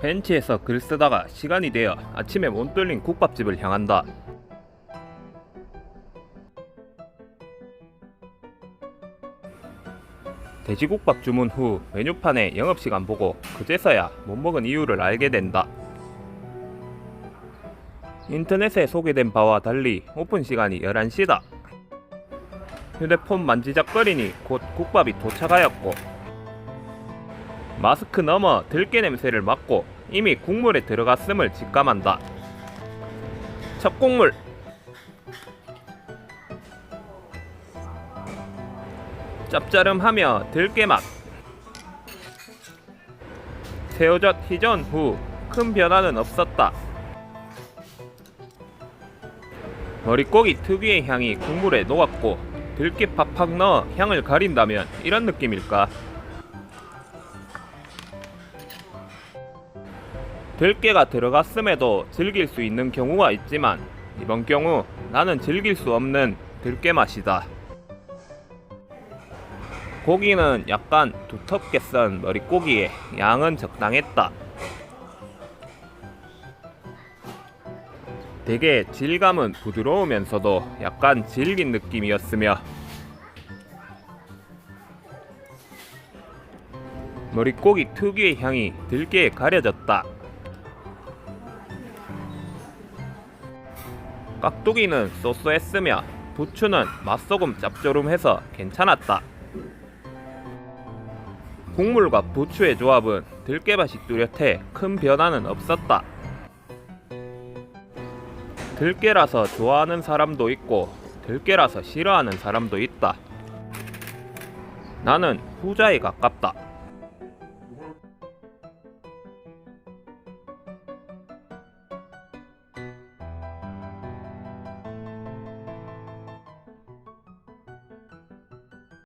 벤치에서 글 쓰다가 시간이 되어 아침에 못 뚫린 국밥집을 향한다. 돼지국밥 주문 후 메뉴판에 영업시간 보고 그제서야 못 먹은 이유를 알게 된다. 인터넷에 소개된 바와 달리 오픈 시간이 11시다. 휴대폰 만지작거리니 곧 국밥이 도착하였고 마스크 넘어 들깨 냄새를 맡고 이미 국물에 들어갔음을 직감한다. 첫 국물 짭짜름하며 들깨 맛 새우젓 희전 후 큰 변화는 없었다. 머릿고기 특유의 향이 국물에 녹았고 들깨 팍팍 넣어 향을 가린다면 이런 느낌일까? 들깨가 들어갔음에도 즐길 수 있는 경우가 있지만 이번 경우 나는 즐길 수 없는 들깨 맛이다. 고기는 약간 두텁게 썬 머릿고기에 양은 적당했다. 되게 질감은 부드러우면서도 약간 질긴 느낌이었으며 머릿고기 특유의 향이 들깨에 가려졌다. 깍두기는 소소했으며 부추는 맛소금 짭조름해서 괜찮았다. 국물과 부추의 조합은 들깨맛이 뚜렷해 큰 변화는 없었다. 들깨라서 좋아하는 사람도 있고 들깨라서 싫어하는 사람도 있다. 나는 후자에 가깝다.